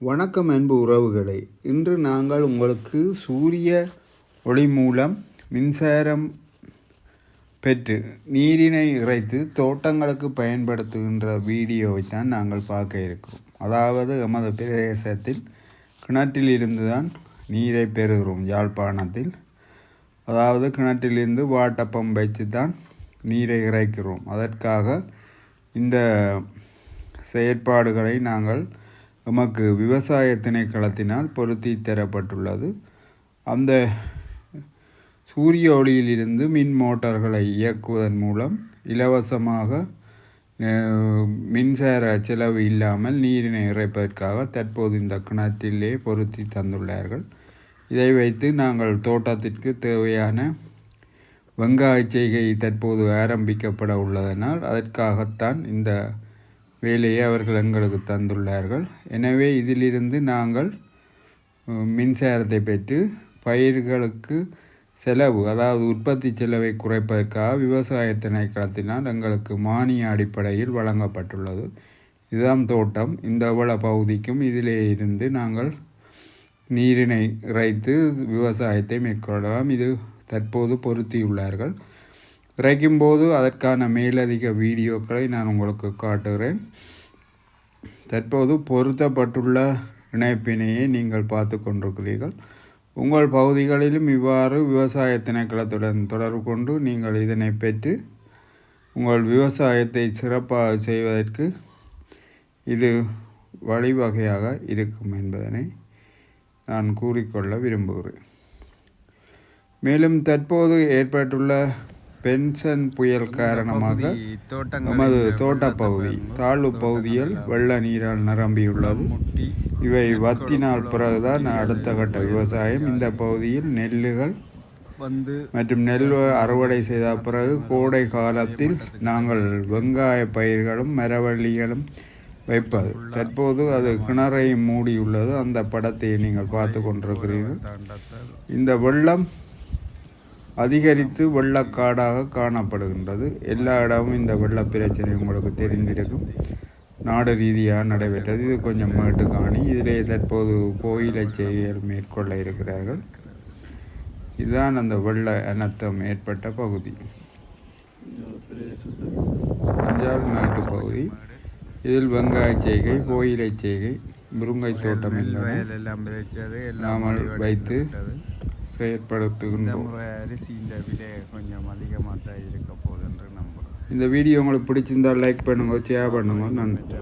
வணக்கம் அன்பு உறவுகளை. இன்று நாங்கள் உங்களுக்கு சூரிய ஒளி மூலம் மின்சாரம் பெற்று நீரினை இறைத்து தோட்டங்களுக்கு பயன்படுத்துகின்ற வீடியோவை தான் நாங்கள் பார்க்க இருக்கிறோம். அதாவது எமது பிரதேசத்தில் கிணற்றிலிருந்து தான் நீரை பெறுகிறோம் யாழ்ப்பாணத்தில். அதாவது கிணற்றிலிருந்து வாட்டர் பம்ப் வைத்து தான் நீரை இறைக்கிறோம். அதற்காக இந்த செயற்பாடுகளை நாங்கள் எமக்கு விவசாய திணைக்களத்தினால் பொருத்தி தரப்பட்டுள்ளது. அந்த சூரிய ஒளியிலிருந்து மின் மோட்டார்களை இயக்குவதன் மூலம் இலவசமாக மின்சார செலவு இல்லாமல் நீரினை இறைப்பதற்காக தற்போது இந்த கிணற்றிலே பொருத்தி தந்துள்ளார்கள். இதை வைத்து நாங்கள் தோட்டத்திற்கு தேவையான வெங்காய செய்கை தற்போது ஆரம்பிக்கப்பட உள்ளதனால் அதற்காகத்தான் இந்த வேலையை அவர்கள் எங்களுக்கு தந்துள்ளார்கள். எனவே இதிலிருந்து நாங்கள் மின்சாரத்தை பெற்று பயிர்களுக்கு செலவு அதாவது உற்பத்தி செலவை குறைப்பதற்காக விவசாய திணைக்களத்தினால் எங்களுக்கு மானிய அடிப்படையில் வழங்கப்பட்டுள்ளது. இதுதான் தோட்டம். இந்த வள பகுதிக்கும் இதிலே இருந்து நாங்கள் நீரினை இறைத்து விவசாயத்தை மேற்கொள்ளலாம். இது தற்போது பொருத்தியுள்ளார்கள். கிடைக்கும் போது அதற்கான மேலதிக வீடியோக்களை நான் உங்களுக்கு காட்டுகிறேன். தற்போது பொருத்தப்பட்டுள்ள இணைப்பினையை நீங்கள் பார்த்து கொண்டிருக்கிறீர்கள். உங்கள் பகுதிகளிலும் இவ்வாறு விவசாய திணைக்களத்துடன் தொடர்பு கொண்டு நீங்கள் இதனை பெற்று உங்கள் விவசாயத்தை சிறப்பாக செய்வதற்கு இது வழிவகையாக இருக்கும் என்பதனை நான் கூறிக்கொள்ள விரும்புகிறேன். மேலும் தற்போது ஏற்பட்டுள்ள பென்சன் புயல் காரணமாக நமது தோட்டப்பகுதி தாழ்வு பகுதியில் வெள்ள நீரால் நிரம்பியுள்ளது. இவை வத்தினால் பிறகுதான் அடுத்த கட்ட விவசாயம். இந்த பகுதியில் நெல்லுகள் வந்து மற்றும் நெல் அறுவடை செய்த பிறகு கோடை காலத்தில் நாங்கள் வெங்காய பயிர்களும் மரவள்ளிகளும் வைப்பது. தற்போது அது கிணறை மூடியுள்ளது. அந்த படத்தை நீங்கள் பார்த்து கொண்டிருக்கிறீர்கள். இந்த வெள்ளம் அதிகரித்து வெள்ளக்காடாக காணப்படுகின்றது. எல்லா இடமும் இந்த வெள்ள பிரச்சனை உங்களுக்கு தெரிந்திருக்கும். நாடு ரீதியாக நடைபெற்றது. இது கொஞ்சம் மேட்டு காணி. இதிலே தற்போது கோயிலை செய்திகள் மேற்கொள்ள இருக்கிறார்கள். இதுதான் அந்த வெள்ள அனர்த்தம் ஏற்பட்ட பகுதி. அஞ்சால் மேட்டு பகுதி. இதில் வெங்காய செய்கை கோயிலை செய்கை முருங்கை தோட்டம் எல்லாம் நாமல் வைத்து செயற்படுத்துகின்றோம். முறை அரிசியின் விலை கொஞ்சம் அதிகமாக தான் இருக்க போகுது என்று நம்புகிறோம் இந்த வீடியோ உங்களுக்கு பிடிச்சிருந்தா லைக் பண்ணுங்க ஷேர் பண்ணுங்க. நன்றி.